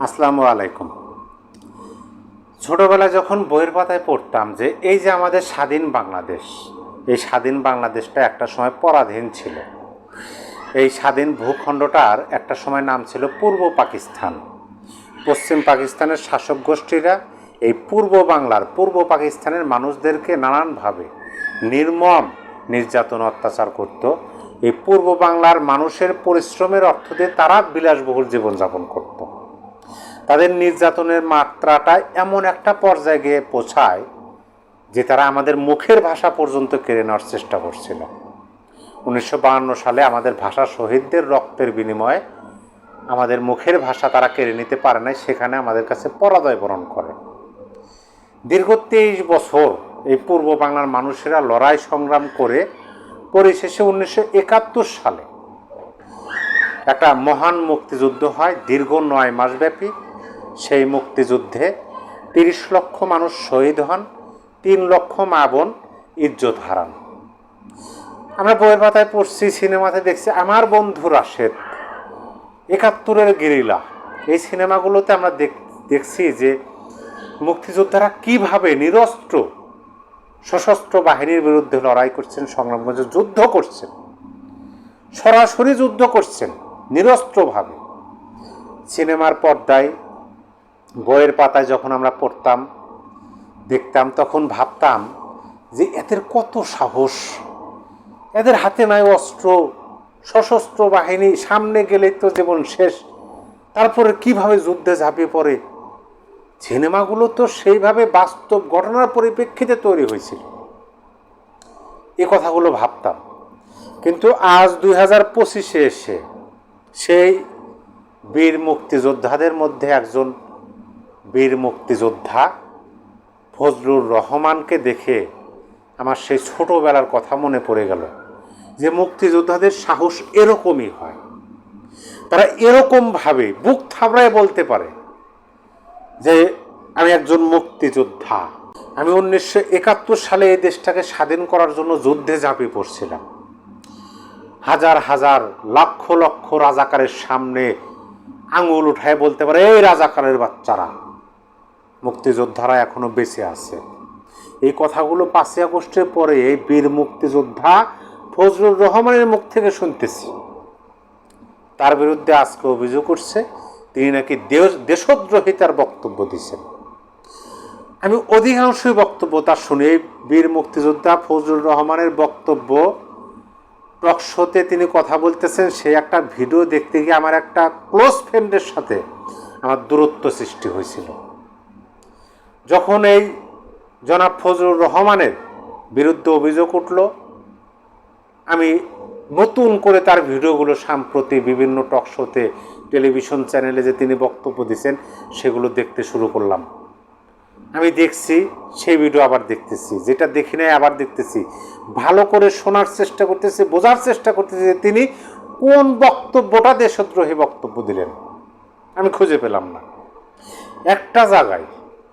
আসসালামু আলাইকুম। ছোটবেলায় যখন বইয়ের পাতায় পড়তাম যে, এই যে আমাদের স্বাধীন বাংলাদেশ। এই স্বাধীন বাংলাদেশটা একটা সময় পরাধীন ছিল। এই স্বাধীন ভূখণ্ডটার একটা সময় নাম ছিল পূর্ব পাকিস্তান। পশ্চিম পাকিস্তানের শাসক গোষ্ঠীরা এই পূর্ব বাংলার, পূর্ব পাকিস্তানের মানুষদেরকে নানানভাবে নির্মম নির্যাতন অত্যাচার করত। এই পূর্ব বাংলার মানুষের পরিশ্রমের অর্থ দিয়ে তারা বিলাসবহুল জীবনযাপন করত। তাদের নির্যাতনের মাত্রাটা এমন একটা পর্যায়ে গিয়ে পৌঁছায় যে তারা আমাদের মুখের ভাষা পর্যন্ত কেড়ে নেওয়ার চেষ্টা করছিল। উনিশশো সালে আমাদের ভাষা শহীদদের রক্তের বিনিময়ে আমাদের মুখের ভাষা তারা কেড়ে নিতে পারে নাই, সেখানে আমাদের কাছে পরাজয় বরণ করে। দীর্ঘ তেইশ বছর এই পূর্ব বাংলার মানুষেরা লড়াই সংগ্রাম করে পরিশেষে উনিশশো একাত্তর সালে একটা মহান মুক্তিযুদ্ধ হয়, দীর্ঘ নয় মাসব্যাপী। সেই মুক্তিযুদ্ধে তিরিশ লক্ষ মানুষ শহীদ হন, তিন লক্ষ মা বোন ইজ্জত হারান। আমরা বইয়ের পাতায় পড়ছি, সিনেমাতে দেখছি, আমার বন্ধু রাশেদ, একাত্তরের গেরিলা। এই সিনেমাগুলোতে আমরা দেখ- দেখছি যে মুক্তিযোদ্ধারা কীভাবে নিরস্ত্র, সশস্ত্র বাহিনীর বিরুদ্ধে লড়াই করছেন সংগ্রাম যুদ্ধ করছেন, সরাসরি যুদ্ধ করছেন, নিরস্ত্রভাবে। সিনেমার পর্দায় বইয়ের পাতায় যখন আমরা পড়তাম, দেখতাম, তখন ভাবতাম যে এদের কত সাহস। এদের হাতে নাই অস্ত্র, সশস্ত্র বাহিনী, সামনে গেলেই তো জীবন শেষ। তারপরে কীভাবে যুদ্ধে ঝাঁপিয়ে পড়ে? সিনেমাগুলো তো সেইভাবে বাস্তব ঘটনার পরিপ্রেক্ষিতে তৈরি হয়েছিল। এ কথাগুলো ভাবতাম। কিন্তু আজ দুই হাজার পঁচিশে এসে সেই বীর মুক্তিযোদ্ধাদের মধ্যে একজন বীর মুক্তিযোদ্ধা ফজলুর রহমানকে দেখে আমার সেই ছোটোবেলার কথা মনে পড়ে গেল যে মুক্তিযোদ্ধাদের সাহস এরকমই হয়। তারা এরকমভাবে বুক থাবড়ায় বলতে পারে যে, আমি একজন মুক্তিযোদ্ধা। আমি উনিশশো একাত্তর সালে এই দেশটাকে স্বাধীন করার জন্য যুদ্ধে ঝাঁপিয়ে পড়ছিলাম। হাজার হাজার লক্ষ লক্ষ রাজাকারের সামনে আঙুল উঠায় বলতে পারে, এই রাজাকারের বাচ্চারা মুক্তিযোদ্ধারা এখনও বেঁচে আছে। এই কথাগুলো পাঁচই আগস্টের পরে এই বীর মুক্তিযোদ্ধা ফজলুর রহমানের মুখ থেকে শুনতেছি। তার বিরুদ্ধে আজকে অভিযোগ করছে, তিনি নাকি দেশ দেশদ্রোহিতার বক্তব্য দিচ্ছেন। আমি অধিকাংশই বক্তব্য তার শুনে বীর মুক্তিযোদ্ধা ফজলুর রহমানের বক্তব্য টকশোতে তিনি কথা বলতেছেন সেই একটা ভিডিও দেখতে গিয়ে আমার একটা ক্লোজ ফ্রেন্ডের সাথে আমার দূরত্ব সৃষ্টি হয়েছিল। যখন এই জনাব ফজলুর রহমানের বিরুদ্ধে অভিযোগ উঠল, আমি নতুন করে তার ভিডিওগুলো সাম্প্রতি বিভিন্ন টক শোতে, টেলিভিশন চ্যানেলে যে তিনি বক্তব্য দিচ্ছেন, সেগুলো দেখতে শুরু করলাম। আমি দেখছি, সেই ভিডিও আবার দেখতেছি, যেটা দেখি নাই আবার দেখতেছি। ভালো করে শোনার চেষ্টা করতেছি, বোঝার চেষ্টা করতেছি যে তিনি কোন বক্তব্যটা দেশদ্রোহী বক্তব্য দিলেন। আমি খুঁজে পেলাম না। একটা জায়গায়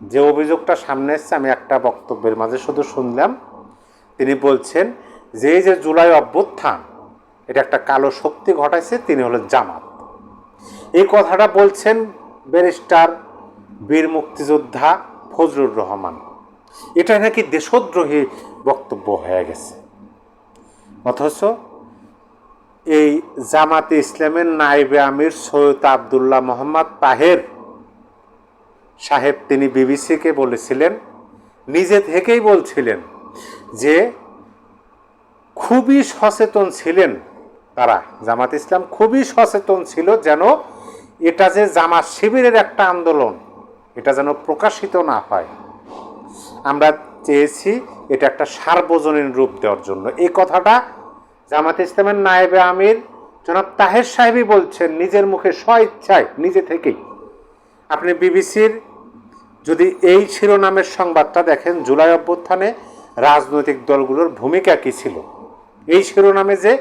যে অভিযোগটা সামনে এসছে, আমি একটা বক্তব্যের মাঝে শুধু শুনলাম। তিনি বলছেন, যে যে জুলাই অভ্যুত্থান, এটা একটা কালো শক্তি ঘটাইছে, তিনি হলো জামাত। এই কথাটা বলছেন ব্যারিস্টার বীর মুক্তিযোদ্ধা ফজলুর রহমান। এটা নাকি দেশদ্রোহী বক্তব্য হয়ে গেছে। অথচ এই জামাতে ইসলামের নাইবে আমির সৈয়দ আবদুল্লাহ মোহাম্মদ তাহের সাহেব তিনি বিবিসিকে বলেছিলেন, নিজে থেকেই বলছিলেন যে খুবই সচেতন ছিলেন তারা। জামাত ইসলাম খুবই সচেতন ছিল যেন এটা যে জামাত শিবিরের একটা আন্দোলন, এটা যেন প্রকাশিত না হয়। আমরা চেয়েছি এটা একটা সার্বজনীন রূপ দেওয়ার জন্য। এই কথাটা জামাত ইসলামের নায়েবে আমির জনাব তাহের সাহেবই বলছেন নিজের মুখে স্ব ইচ্ছায় নিজে থেকেই। আপনি বিবিসির যদি এই শিরোনামের সংবাদটা দেখেন, জুলাই অভ্যুত্থানে রাজনৈতিক দলগুলোর ভূমিকা কী ছিল? এই শিরোনামে যে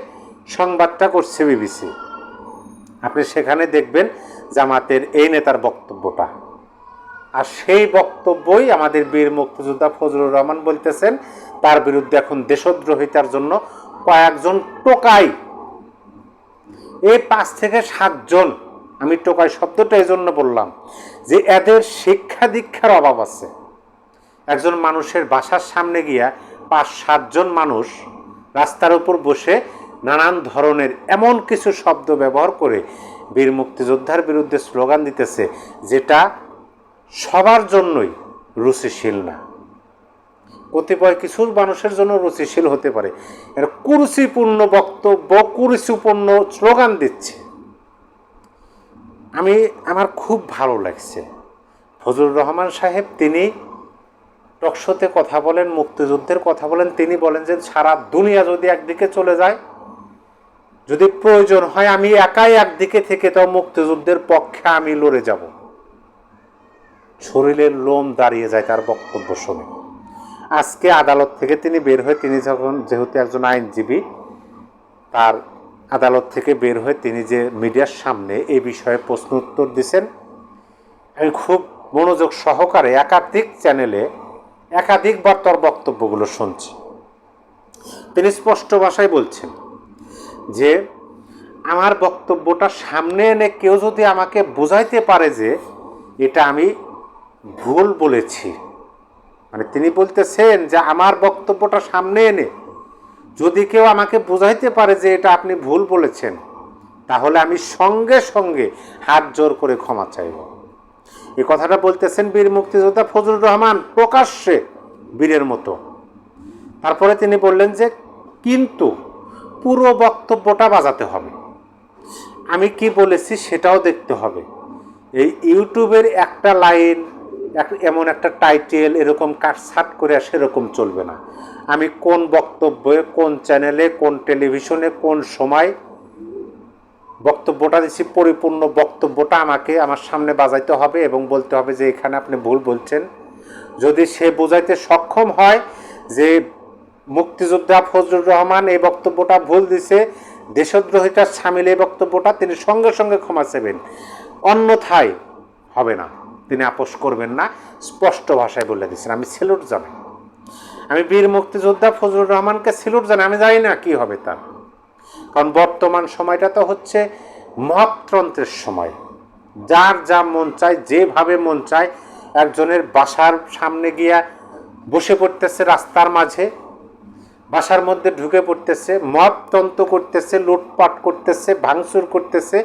সংবাদটা করছে বিবিসি, আপনি সেখানে দেখবেন জামাতের এই নেতার বক্তব্যটা। আর সেই বক্তব্যই আমাদের বীর মুক্তিযোদ্ধা ফজলুর রহমান বলতেছেন, তার বিরুদ্ধে এখন দেশদ্রোহিতার জন্য কয়েকজন টোকাই। এই পাঁচ থেকে সাতজন আমি টোকাই শব্দটা এই জন্য বললাম যে এদের শিক্ষা দীক্ষার অভাব আছে। একজন মানুষের বাসার সামনে গিয়া পাঁচ সাতজন মানুষ রাস্তার উপর বসে নানান ধরনের এমন কিছু শব্দ ব্যবহার করে বীর মুক্তিযোদ্ধার বিরুদ্ধে স্লোগান দিতেছে, যেটা সবার জন্যই রুচিশীল না। কতিপয় কিছু মানুষের জন্য রুচিশীল হতে পারে। এরা কুরুচিপূর্ণ বক্তব্য, কুরুচিপূর্ণ স্লোগান দিচ্ছে। আমি আমার খুব ভালো লাগছে। ফজলুর রহমান সাহেব তিনি টকশোতে কথা বলেন, মুক্তিযুদ্ধের কথা বলেন, তিনি বলেন যে সারা দুনিয়া যদি একদিকে চলে যায়, যদি প্রয়োজন হয় আমি একাই একদিকে থেকে তাও মুক্তিযুদ্ধের পক্ষে আমি লড়ে যাব। শরীরের লোম দাঁড়িয়ে যায় তার বক্তব্য শুনে। আজকে আদালত থেকে তিনি বের হয়ে তিনি যখন যেহেতু একজন আইনজীবী, তার আদালত থেকে বের হয়ে তিনি যে মিডিয়ার সামনে এই বিষয়ে প্রশ্ন উত্তর দিছেন, আমি খুব মনোযোগ সহকারে একাধিক চ্যানেলে একাধিকবার তার বক্তব্যগুলো শুনছি। তিনি স্পষ্ট ভাষায় বলছেন যে, আমার বক্তব্যটা সামনে এনে কেউ যদি আমাকে বোঝাইতে পারে যে এটা আমি ভুল বলেছি। মানে তিনি বলতেছেন যে, আমার বক্তব্যটা সামনে এনে যদি কেউ আমাকে বোঝাইতে পারে যে এটা আপনি ভুল বলেছেন, তাহলে আমি সঙ্গে সঙ্গে হাত জোর করে ক্ষমা চাইব। এই কথাটা বলতেছেন বীর মুক্তিযোদ্ধা ফজলুর রহমান প্রকাশ্যে বীরের মতো। তারপরে তিনি বললেন যে, কিন্তু পুরো বক্তব্যটা বাজাতে হবে। আমি কি বলেছি সেটাও দেখতে হবে। এই ইউটিউবের একটা লাইন এমন একটা টাইটেল এরকম কাটছাট করে সেরকম চলবে না। আমি কোন বক্তব্যে, কোন চ্যানেলে কোন টেলিভিশনে কোন সময় বক্তব্যটা দিচ্ছি পরিপূর্ণ বক্তব্যটা আমাকে আমার সামনে বাজাইতে হবে এবং বলতে হবে যে এখানে আপনি ভুল বলছেন। যদি সে বোঝাইতে সক্ষম হয় যে মুক্তিযোদ্ধা ফজলুর রহমান এই বক্তব্যটা ভুল দিছে, দেশদ্রোহিতার সামিল এই বক্তব্যটা তিনি সঙ্গে সঙ্গে ক্ষমা চাইবেন। অন্যথায় হবে না। তিনি আপোষ করবেন না, স্পষ্ট ভাষায় বলে দিচ্ছেন আমি সেলুট জানাই আমি বীর মুক্তিযোদ্ধা ফজলুর রহমানকে সেলুট জানাই। আমি জানি না কি হবে তার। কারণ বর্তমান সময়টা তো হচ্ছে মহাতন্ত্রের সময়। যার যা মন চায়, যেভাবে মন চায়, একজনের বাসার সামনে গিয়া বসে পড়তেছে রাস্তার মাঝে, বাসার মধ্যে ঢুকে পড়তেছে মততন্ত্র করতেছে, লুটপাট করতেছে, ভাঙচুর করতেছে,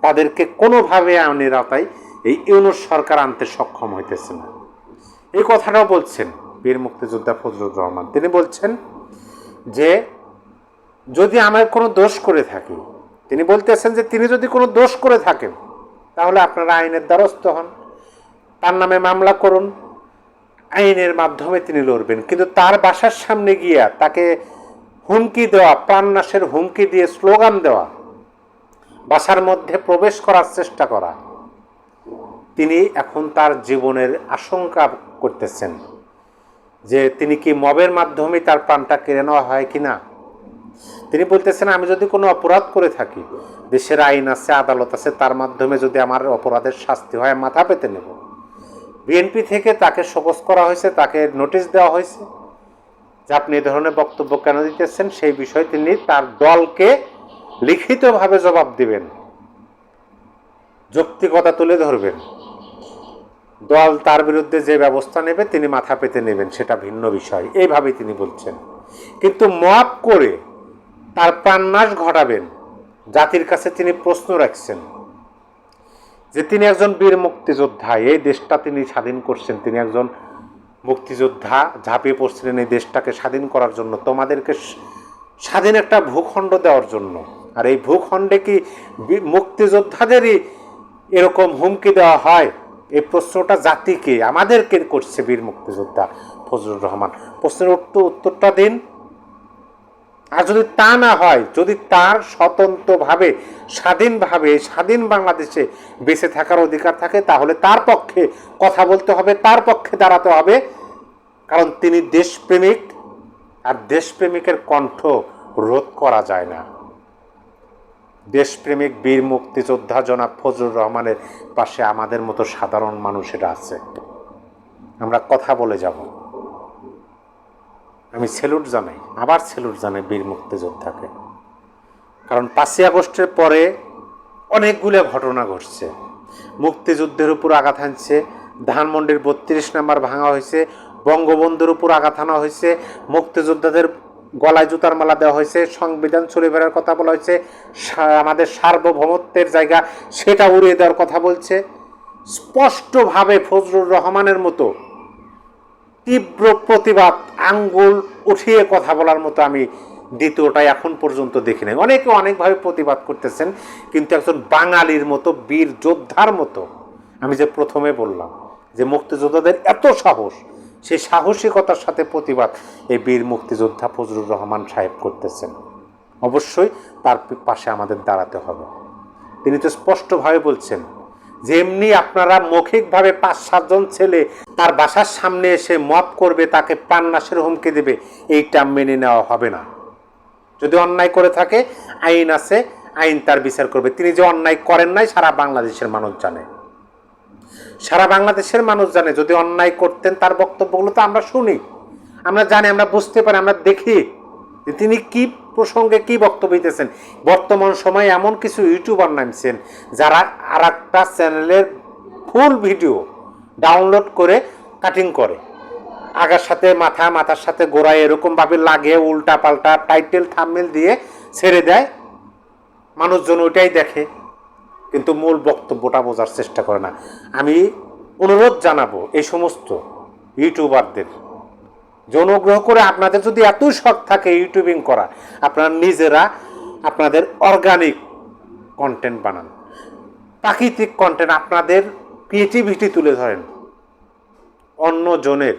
তাদেরকে কোনোভাবে আওতায় এই ইউনুস সরকার আনতে সক্ষম হইতেছে না। এই কথাটাও বলছেন বীর মুক্তিযোদ্ধা ফজলুর রহমান। তিনি বলছেন যে, যদি আমার কোনো দোষ করে থাকি, তিনি বলতেছেন যে, তিনি যদি কোনো দোষ করে থাকেন, তাহলে আপনারা আইনের দ্বারস্থ হন, তার নামে মামলা করুন, আইনের মাধ্যমে তিনি লড়বেন। কিন্তু তার বাসার সামনে গিয়া তাকে হুমকি দেওয়া, প্রাণনাশের হুমকি দিয়ে স্লোগান দেওয়া, বাসার মধ্যে প্রবেশ করার চেষ্টা করা তিনি এখন তার জীবনের আশঙ্কা করতেছেন যে তিনি কি মবের মাধ্যমে তার প্রাণটা কেড়ে নেওয়া হয় কি না? তিনি বলতেছেন, আমি যদি কোনো অপরাধ করে থাকি, দেশের আইন আছে, আদালত আছে, তার মাধ্যমে যদি আমার অপরাধের শাস্তি হয় মাথা পেতে নেব। বিএনপি থেকে তাকে শোকস করা হয়েছে, তাকে নোটিশ দেওয়া হয়েছে। যে আপনি এ ধরনের বক্তব্য কেন দিতেছেন, সেই বিষয়ে তিনি তার দলকে লিখিতভাবে জবাব দিবেন। যৌক্তিকতা তুলে ধরবেন। দল তার বিরুদ্ধে যে ব্যবস্থা নেবে, তিনি মাথা পেতে নেবেন, সেটা ভিন্ন বিষয়। এইভাবেই তিনি বলছেন। কিন্তু মপ করে তার প্রাণনাশ ঘটাবেন, জাতির কাছে তিনি প্রশ্ন রাখছেন যে তিনি একজন বীর মুক্তিযোদ্ধা, এই দেশটা তিনি স্বাধীন করছেন, তিনি একজন মুক্তিযোদ্ধা, ঝাঁপিয়ে পড়ছিলেন এই দেশটাকে স্বাধীন করার জন্য, তোমাদেরকে স্বাধীন একটা ভূখণ্ড দেওয়ার জন্য। আর এই ভূখণ্ডে কি মুক্তিযোদ্ধাদেরই এরকম হুমকি দেওয়া হয়? এই প্রশ্নটা জাতিকে, আমাদেরকে করছে বীর মুক্তিযোদ্ধা ফজলুর রহমান। প্রশ্নের উত্তর উত্তরটা দিন। আর যদি তা না হয়, যদি তার স্বতন্ত্রভাবে, স্বাধীনভাবে, স্বাধীন বাংলাদেশে বেঁচে থাকার অধিকার থাকে, তাহলে তার পক্ষে কথা বলতে হবে, তার পক্ষে দাঁড়াতে হবে। কারণ তিনি দেশপ্রেমিক, আর দেশপ্রেমিকের কণ্ঠ রোধ করা যায় না। দেশপ্রেমিক, বীর মুক্তিযোদ্ধা জনাব ফজলুর রহমানের পাশে আমাদের মতো সাধারণ মানুষেরা আছে। আমরা কথা বলে যাব। আমি সেলুট জানাই আবার সেলুট জানাই বীর মুক্তিযোদ্ধাকে। কারণ পাঁচই আগস্টের পরে অনেকগুলো ঘটনা ঘটছে। মুক্তিযুদ্ধের উপর আঘাত হানছে, ধানমন্ডির বত্রিশ নাম্বার ভাঙা হয়েছে, বঙ্গবন্ধুর উপর আঘাত হানা হয়েছে, মুক্তিযোদ্ধাদের গলায় জুতার মালা দেওয়া হয়েছে, সংবিধান চলে বেড়ার কথা বলা হয়েছে আমাদের সার্বভৌমত্বের জায়গা সেটা উড়িয়ে দেওয়ার কথা বলছে। স্পষ্টভাবে ফজলুর রহমানের মতো তীব্র প্রতিবাদ, আঙ্গুল উঠিয়ে কথা বলার মতো আমি দ্বিতীয়টাই এখন পর্যন্ত দেখি নাই। অনেকে অনেকভাবে প্রতিবাদ করতেছেন, কিন্তু একজন বাঙালির মতো, বীর যোদ্ধার মতো, আমি যে প্রথমে বললাম যে মুক্তিযোদ্ধাদের এত সাহস সেই সাহসিকতার সাথে প্রতিবাদ এই বীর মুক্তিযোদ্ধা ফজলুর রহমান সাহেব করতেছেন। অবশ্যই তার পাশে আমাদের দাঁড়াতে হবে। তিনি তো স্পষ্টভাবে বলছেন, যেমনি আপনারা মৌখিকভাবে পাঁচ সাতজন ছেলে তার বাসার সামনে এসে মপ করবে, তাকে প্রাণনাশের হুমকি দেবে, এইটা মেনে নেওয়া হবে না। যদি অন্যায় করে থাকে, আইন আছে, আইন তার বিচার করবে। তিনি যে অন্যায় করেন নাই, সারা বাংলাদেশের মানুষ জানে। সারা বাংলাদেশের মানুষ জানে, যদি অন্যায় করতেন তার বক্তব্যগুলো তো আমরা শুনি। আমরা জানি, আমরা বুঝতে পারি, আমরা দেখি যে তিনি কি প্রসঙ্গে কি বক্তব্য দিতেছেন। বর্তমান সময়ে এমন কিছু ইউটিউবার নামছেন যারা আর একটা চ্যানেলের ফুল ভিডিও ডাউনলোড করে কাটিং করে। আগার সাথে মাথা, মাথার সাথে গোড়ায় এরকমভাবে লাগে উল্টা পাল্টা টাইটেল, থামমেল দিয়ে ছেড়ে দেয়। মানুষজন ওইটাই দেখে। কিন্তু মূল বক্তব্যটা বোঝার চেষ্টা করে না। আমি অনুরোধ জানাব এই সমস্ত ইউটিউবারদের যে অনুগ্রহ করে আপনাদের যদি এত শখ থাকে ইউটিউবিং করা, আপনারা নিজেরা আপনাদের অর্গানিক কন্টেন্ট বানান। প্রাকৃতিক কন্টেন্ট আপনাদের ক্রিয়েটিভিটি তুলে ধরেন। অন্য জনের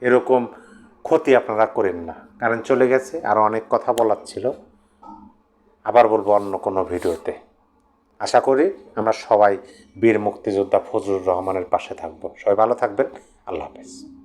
এরকম ক্ষতি আপনারা করেন না। কারণ চলে গেছে, আর অনেক কথা বলার ছিল। আবার বলব অন্য কোনো ভিডিওতে। আশা করি আমরা সবাই বীর মুক্তিযোদ্ধা ফজলুর রহমানের পাশে থাকব। সবাই ভালো থাকবেন। আল্লাহ হাফেজ।